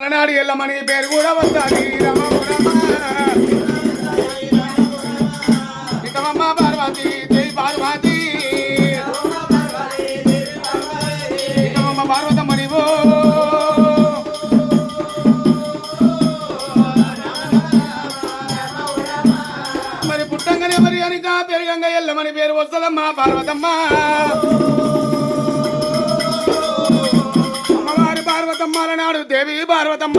అలనాడు ఎల్లమని పేరు కూడా వస్తాది. ఇతమమ్మ పార్వతి జై పార్వతి. ఇతమమ్మ పార్వతమ్మని ఓ. మరి పుట్టంగానే మరి అనిక పెరుగంగా ఎల్లమని పేరు వస్తుందమ్మా పార్వతమ్మ. పార్వతమ్మ నాడు దేవి పార్వతమ్మ.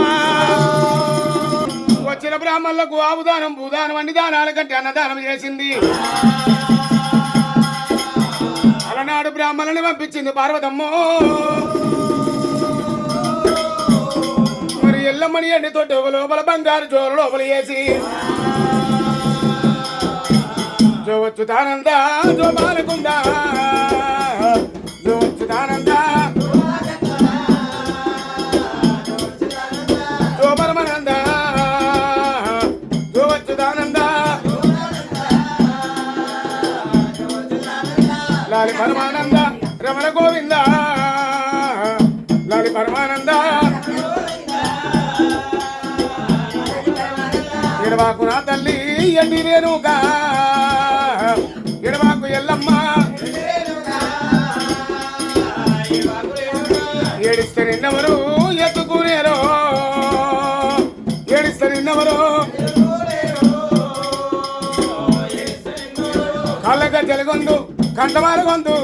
వచ్చిన బ్రాహ్మణులకు ఆవుదానం భూదానం అన్ని దానాల కంటే అన్నదానం చేసింది. అలనాడు బ్రాహ్మణుని పంపించింది పార్వతమ్మ. మరి ఎల్లమ్మని ఎండి తొట్టు లోపల బంగారు జోలు లోపల వేసి. జో తానందా జో బాలకుందా. లాలి పరమానంద రమణ గోవింద. లాలి పరమానంద. ఎడవాకు నా తల్లి ఎండి రేణుగా. ఎడవాకు ఎల్లమ్మ. ఏడిస్తే నిన్నవరు ఎత్తుకునేరో ఏడిస్తే నిన్నవరు. కళ్ళగా జలగొందు కంటమారగొందు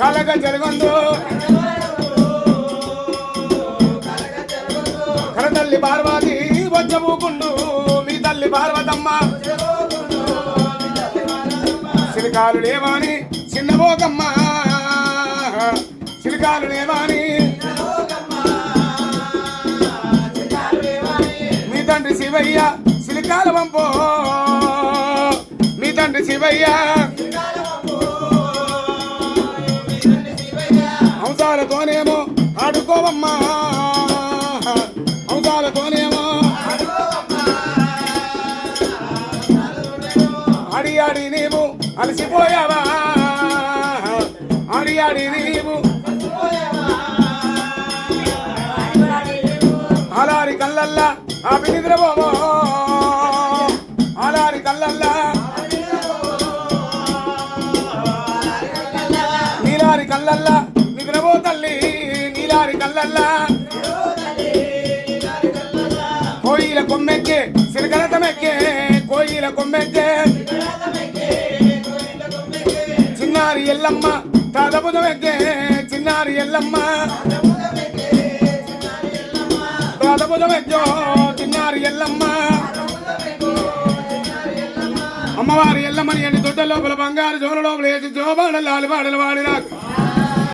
కలగ జరగొందు. కర తల్లి పార్వతి వచ్చబూకుండు మీ తల్లి పార్వతమ్మ. సిరికాలు లేవాని చిన్నబోకమ్మ. సిరికాలు లేవాని మీ తండ్రి శివయ్య సిలికాల పంపో. మీ తండ్రి శివయ్య అంశాలతోనేమో ఆడుకోవమ్మా. అంశాలతోనేమో ఆడి ఆడి నీవు అలసిపోయావా? ఆడి ఆడి నీవు అలారి కళ్ళల్లా ఆపి నిద్రపోవో. అలారి కళ్ళల్లా నీలారి కళ్ళల్లా తల్లి నీలారి కళ్ళల్లా కోయిల కొమ్మెక్కే సిరికరతమెక్కే కోయిల కొమ్మెక్కే. చిన్నారి ఎల్లమ్మ తాతబుధమెక్కే చిన్నారి ఎల్లమ్మ. తాతబుధమెక్కో చిన్నారి ఎల్లమ్మ. అమ్మవారి ఎల్లమ్మని ఎండి దొడ్డ లోపల బంగారు జోల లోపల వేసి జోబాడలు ఆలుబాడలు వాడినాకు